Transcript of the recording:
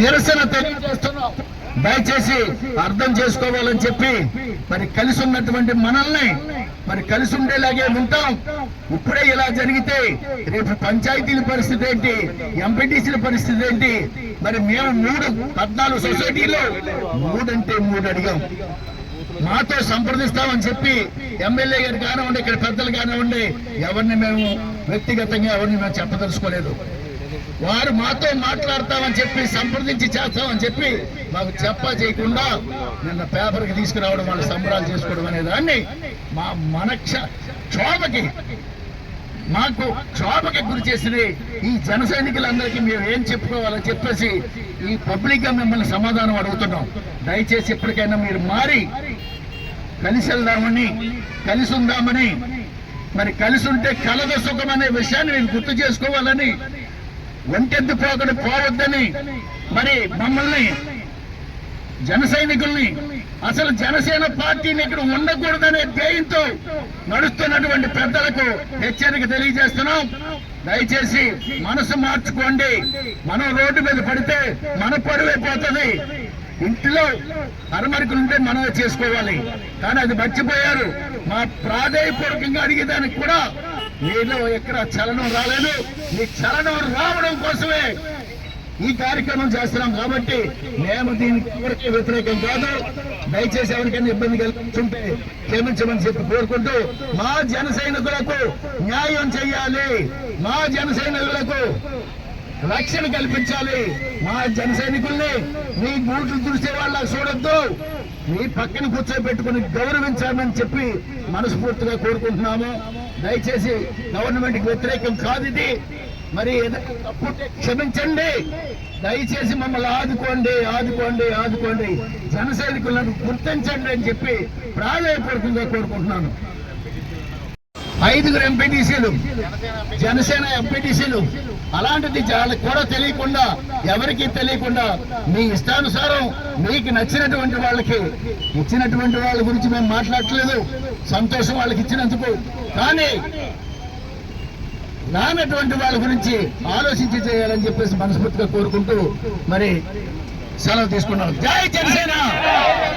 నిరసన తెలియజేస్తున్నాం. దయచేసి అర్థం చేసుకోవాలని చెప్పి మరి కలిసి ఉన్నటువంటి మనల్ని మరి కలిసి ఉండేలాగే ఉంటాం. ఇప్పుడే ఇలా జరిగితే రేపు పంచాయతీల పరిస్థితి ఏంటి? ఎంపీటీసీల పరిస్థితి ఏంటి? మరి మేము మూడు పద్నాలుగు సొసైటీలో మూడంటే మూడు అడిగాం. మాతో సంప్రదిస్తామని చెప్పి ఎమ్మెల్యే గారు కానివ్వండి ఇక్కడ పెద్దలు కానివ్వండి ఎవరిని మేము వ్యక్తిగతంగా ఎవరిని మేము చెప్పదలుచుకోలేదు. వారు మాతో మాట్లాడతామని చెప్పి సంప్రదించి చేస్తామని చెప్పి మాకు చెప్ప చేయకుండా నిన్న పేపర్కి తీసుకురావడం వాళ్ళు సంబరాలు చేసుకోవడం అనే దాన్ని మా మనక్ష క్షోభకి మాకు క్షోభకి గురి చేసింది ఈ జన సైనికులందరికీ మేము ఏం చెప్పుకోవాలని చెప్పేసి ఈ పబ్లిక్గా మిమ్మల్ని సమాధానం అడుగుతున్నాం. దయచేసి ఎప్పటికైనా మీరు మారి కలిసి వెళ్దామని కలిసి ఉందామని మరి కలిసి ఉంటే కలద సుఖం అనే విషయాన్ని మీరు గుర్తు చేసుకోవాలని ఒంటెద్దు పోకడు పోవద్దని. మరి మమ్మల్ని జన సైనికుల్ని అసలు జనసేన పార్టీని ఇక్కడ ఉండకూడదనే ధ్యేయంతో నడుస్తున్నటువంటి పెద్దలకు హెచ్చరిక తెలియజేస్తున్నాం. దయచేసి మనసు మార్చుకోండి. మనం రోడ్డు మీద పడితే మన పడువైపోతుంది ఇంటిలో అరమరికలు ఉంటే మనమే చేసుకోవాలి. కానీ అది మర్చిపోయారు. మా ప్రాధాయపూర్వకంగా అడిగేదానికి కూడా మీలో ఎక్కడ చలనం రాలేదు? మీ చలనం రావడం కోసమే ఈ కార్యక్రమం చేస్తున్నాం కాబట్టి మేము దీనికి ఎవరికి వ్యతిరేకం కాదు. దయచేసి ఎవరికైనా ఇబ్బంది కలిగించుంటే క్షమించమని చెప్పి కోరుకుంటూ మా జన సైనికులకు న్యాయం చేయాలి. మా జన సైనికులకు రక్షణ కల్పించాలి. మా జన సైనికుల్ని మీ బూట్లు తుడిచే వాళ్ళ చూడొద్దు. మీ పక్కన కూర్చోబెట్టుకుని గౌరవించాలని చెప్పి మనస్ఫూర్తిగా కోరుకుంటున్నాము. దయచేసి గవర్నమెంట్కి వ్యతిరేకం కాదు ఇది. మరి క్షమించండి. దయచేసి మమ్మల్ని ఆదుకోండి ఆదుకోండి ఆదుకోండి. జన సైనికులను గుర్తించండి అని చెప్పి ప్రాధాయపూర్వకంగా కోరుకుంటున్నాను. ఐదుగురు ఎంపీటీసీలు జనసేన ఎంపీటీసీలు అలాంటిది వాళ్ళకి కూడా తెలియకుండా ఎవరికి తెలియకుండా మీ ఇష్టానుసారం మీకు నచ్చినటువంటి వాళ్ళకి ఇచ్చినటువంటి వాళ్ళ గురించి మేము మాట్లాడట్లేదు సంతోషం వాళ్ళకి ఇచ్చినందుకు. కానీ రానటువంటి వాళ్ళ గురించి ఆలోచించి చేయాలని చెప్పేసి మనస్ఫూర్తిగా కోరుకుంటూ మరి సెలవు తీసుకున్నాం జై జనసేన జై జనసేన!